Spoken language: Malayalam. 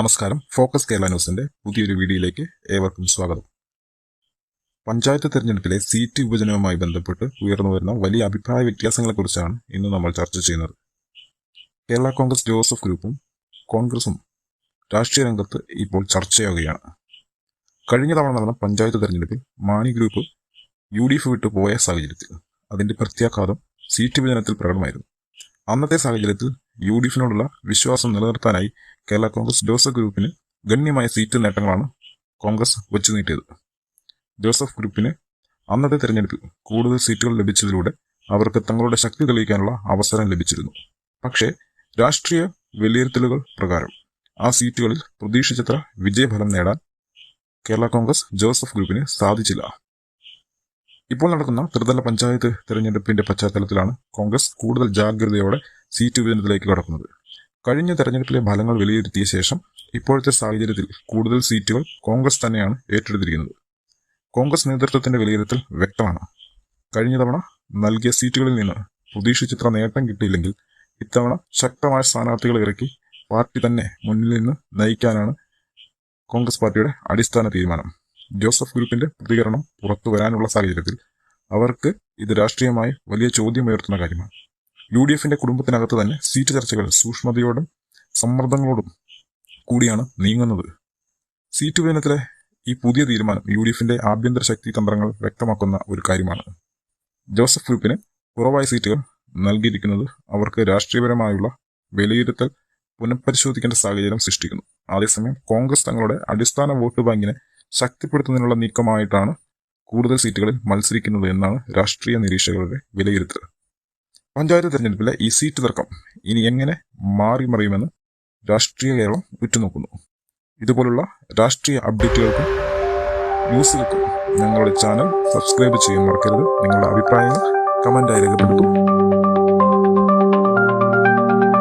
നമസ്കാരം. ഫോക്കസ് കേരള ന്യൂസിന്റെ പുതിയൊരു വീഡിയോയിലേക്ക് ഏവർക്കും സ്വാഗതം. പഞ്ചായത്ത് തെരഞ്ഞെടുപ്പിലെ സീറ്റ് വിഭജനവുമായി ബന്ധപ്പെട്ട് ഉയർന്നു വരുന്ന വലിയ അഭിപ്രായ വ്യത്യാസങ്ങളെക്കുറിച്ചാണ് ഇന്ന് നമ്മൾ ചർച്ച ചെയ്യുന്നത്. കേരള കോൺഗ്രസ് ജോസഫ് ഗ്രൂപ്പും കോൺഗ്രസും രാഷ്ട്രീയ രംഗത്ത് ഇപ്പോൾ ചർച്ചയാവുകയാണ്. കഴിഞ്ഞ തവണ നടന്ന പഞ്ചായത്ത് തെരഞ്ഞെടുപ്പിൽ Mani group U D F വിട്ടു പോയ സാഹചര്യത്തിൽ അതിന്റെ പ്രത്യാഘാതം സീറ്റ് വിഭജനത്തിൽ പ്രകടമായിരുന്നു. അന്നത്തെ സാഹചര്യത്തിൽ യു ഡി എഫിനോടുള്ള വിശ്വാസം നിലനിർത്താനായി കേരള കോൺഗ്രസ് ജോസഫ് ഗ്രൂപ്പിന് ഗണ്യമായ സീറ്റ് നേട്ടങ്ങളാണ് കോൺഗ്രസ് വെച്ചു നീട്ടിയത്. ജോസഫ് ഗ്രൂപ്പിന് അന്നത്തെ തെരഞ്ഞെടുപ്പിൽ കൂടുതൽ സീറ്റുകൾ ലഭിച്ചതിലൂടെ അവർക്ക് തങ്ങളുടെ ശക്തി തെളിയിക്കാനുള്ള അവസരം ലഭിച്ചിരുന്നു. പക്ഷേ രാഷ്ട്രീയ വിലയിരുത്തലുകൾ പ്രകാരം ആ സീറ്റുകളിൽ പ്രതീക്ഷിച്ചത്ര വിജയഫലം നേടാൻ കേരള കോൺഗ്രസ് ജോസഫ് ഗ്രൂപ്പിന് സാധിച്ചില്ല. ഇപ്പോൾ നടക്കുന്ന ത്രിതല പഞ്ചായത്ത് തെരഞ്ഞെടുപ്പിന്റെ പശ്ചാത്തലത്തിലാണ് കോൺഗ്രസ് കൂടുതൽ ജാഗ്രതയോടെ സീറ്റ് വിഭജനത്തിലേക്ക് കടക്കുന്നത്. കഴിഞ്ഞ തെരഞ്ഞെടുപ്പിലെ ഫലങ്ങൾ വിലയിരുത്തിയ ശേഷം ഇപ്പോഴത്തെ സാഹചര്യത്തിൽ കൂടുതൽ സീറ്റുകൾ കോൺഗ്രസ് തന്നെയാണ് ഏറ്റെടുത്തിരിക്കുന്നത്. കോൺഗ്രസ് നേതൃത്വത്തിന്റെ വിലയിരുത്തൽ വ്യക്തമാണ്. കഴിഞ്ഞ തവണ നൽകിയ സീറ്റുകളിൽ നിന്ന് പ്രതീക്ഷിച്ചിത്ര നേട്ടം കിട്ടിയില്ലെങ്കിൽ ഇത്തവണ ശക്തമായ സ്ഥാനാർത്ഥികളെ ഇറക്കി പാർട്ടി തന്നെ മുന്നിൽ നിന്ന് നയിക്കാനാണ് കോൺഗ്രസ് പാർട്ടിയുടെ അടിസ്ഥാന തീരുമാനം. ജോസഫ് ഗ്രൂപ്പിന്റെ പ്രതികരണം പുറത്തു വരാനുള്ള സാഹചര്യത്തിൽ അവർക്ക് ഇത് രാഷ്ട്രീയമായി വലിയ ചോദ്യമുയർത്തുന്ന കാര്യമാണ്. യു ഡി എഫിന്റെ കുടുംബത്തിനകത്ത് തന്നെ സീറ്റ് ചർച്ചകൾ സൂക്ഷ്മതയോടും സമ്മർദ്ദങ്ങളോടും കൂടിയാണ് നീങ്ങുന്നത്. സീറ്റ് വിഭജനത്തിലെ ഈ പുതിയ തീരുമാനം യു ഡി എഫിന്റെ ആഭ്യന്തര ശക്തി തന്ത്രങ്ങൾ വ്യക്തമാക്കുന്ന ഒരു കാര്യമാണ്. ജോസഫ് ഗ്രൂപ്പിന് കുറവായ സീറ്റുകൾ നൽകിയിരിക്കുന്നത് അവർക്ക് രാഷ്ട്രീയപരമായുള്ള വിലയിരുത്തൽ പുനഃപരിശോധിക്കേണ്ട സാഹചര്യം സൃഷ്ടിക്കുന്നു. അതേസമയം കോൺഗ്രസ് തങ്ങളുടെ അടിസ്ഥാന വോട്ട് ബാങ്കിനെ ശക്തിപ്പെടുത്തുന്നതിനുള്ള നീക്കമായിട്ടാണ് കൂടുതൽ സീറ്റുകളിൽ മത്സരിക്കുന്നത് എന്നാണ് രാഷ്ട്രീയ നിരീക്ഷകരുടെ വിലയിരുത്തൽ. പഞ്ചായത്ത് തെരഞ്ഞെടുപ്പിലെ ഈ സീറ്റ് തർക്കം ഇനി എങ്ങനെ മാറി മറിയുമെന്ന് രാഷ്ട്രീയ കേരളം ഉറ്റുനോക്കുന്നു. ഇതുപോലുള്ള രാഷ്ട്രീയ അപ്ഡേറ്റുകൾക്കും ന്യൂസുകൾക്കും ഞങ്ങളുടെ ചാനൽ സബ്സ്ക്രൈബ് ചെയ്യാൻ മറക്കരുത്. നിങ്ങളുടെ അഭിപ്രായങ്ങൾ കമന്റായി രേഖപ്പെടുത്തും